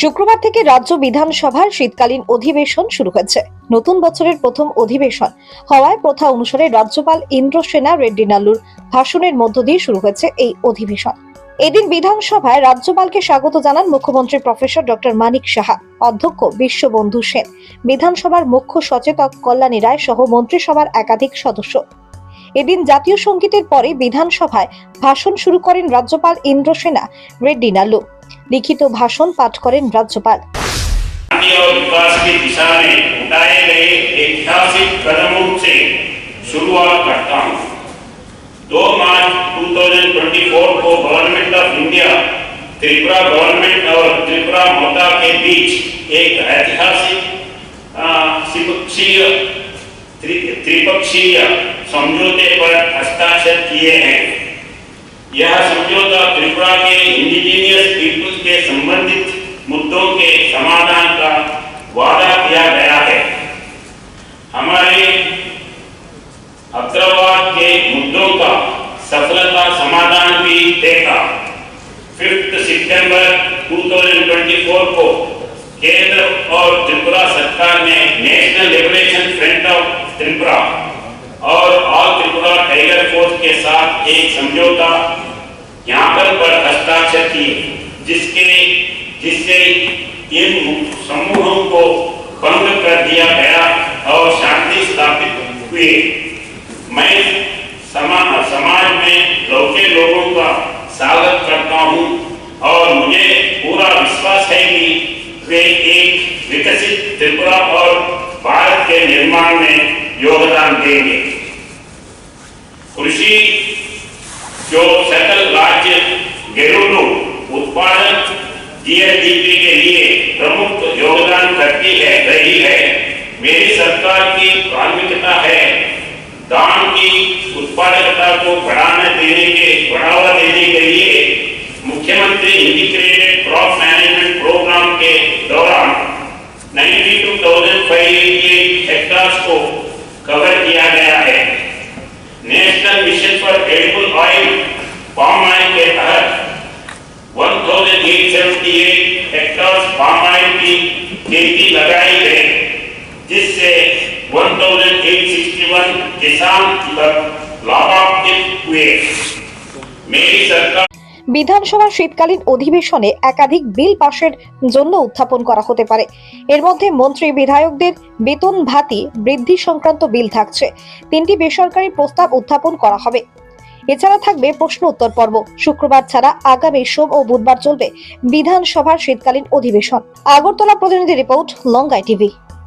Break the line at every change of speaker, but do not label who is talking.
শুক্রবার থেকে রাজ্য বিধানসভার শীতকালীন অধিবেশন শুরু হয়েছে। নতুন বছরের প্রথম অধিবেশন হওয়ায় প্রথা অনুসারে রাজ্যপাল ইন্দ্রসেনা রেড্ডি নাল্লুর ভাষণের মধ্য দিয়ে শুরু হয়েছে এই অধিবেশন। এদিন বিধানসভায় রাজ্যপালকে স্বাগত জানান মুখ্যমন্ত্রী প্রফেসর ডক্টর মানিক সাহা, অধ্যক্ষ বিশ্ববন্ধু সেন, বিধানসভার মুখ্য সচেতক কল্যাণী রায় সহ মন্ত্রিসভার একাধিক সদস্য। এদিন জাতীয় সঙ্গীতের পরে বিধানসভায় ভাষণ শুরু করেন রাজ্যপাল ইন্দ্রসেনা রেড্ডি নাল্লু लिखित भाषण पाठ
करें राज्यपाल विकास की दिशा में उठाए गए ऐतिहासिक कदमों से शुरुआत करता हूँ दो मार्च 2024 को government of India Tripura government और त्रिपुरा मोता के बीच एक ऐतिहासिक त्रिपक्षीय समझौते पर हस्ताक्षर किए हैं यह समझौता त्रिपुरा संबंधित मुद्दों के समाधान का वादा किया गया है। हमारे अग्रवाद के मुद्दों का सफलता समाधान भी देगा। फिफ्थ सितंबर 2024 को केंद्र और त्रिपुरा सरकार ने National Liberation Front of Tripura और ऑल त्रिपुरा टाइगर फोर्स के साथ एक समझौता ज्ञापन पर हस्ताक्षर किए। जिसके जिससे इन समूहों को भंग कर दिया गया और शांति स्थापित हुए मैं समा, समाज में लौके लोगों का स्वागत करता हूँ और मुझे पूरा विश्वास है कि वे एक विकसित त्रिपुरा और भारत के निर्माण में योगदान देंगे। कृषि जो सकल राज्य गेरूलू उत्पादन जीएसडीपी के लिए प्रमुख योगदान करती है रही है। मेरी सरकार की प्राथमिकता है धान की उत्पादकता को बढ़ाने देने के बढ़ावा देने के लिए मुख्यमंत्री इंटीग्रेटेड क्रॉप मैनेजमेंट प्रोग्राम के दौरान 92,588 हेक्टार्स को कवर किया गया है। National mission for edible oil palm oil के तहत 1878 हेक्टार्स पाम ऑयल की खेती लगाई गई जिससे 1861 किसान लाभान्वित हुए मेरी सरकार
বিধানসভার শীতকালীন অধিবেশনে একাধিক বিল পাশের জন্য উত্থাপন করা হতে পারে এর মধ্যে মন্ত্রী বিধায়কদের বেতন ভাতি বৃদ্ধি সংক্রান্ত বিল থাকছে তিনটি বেসরকারি প্রস্তাব উত্থাপন করা হবে এছাড়া থাকবে প্রশ্ন উত্তর পর্ব। শুক্রবার ছাড়া আগামী সোম ও বুধবার চলবে বিধানসভার শীতকালীন অধিবেশন। আগরতলা প্রতিনিধি রিপোর্ট, লঙ্গাই টিভি।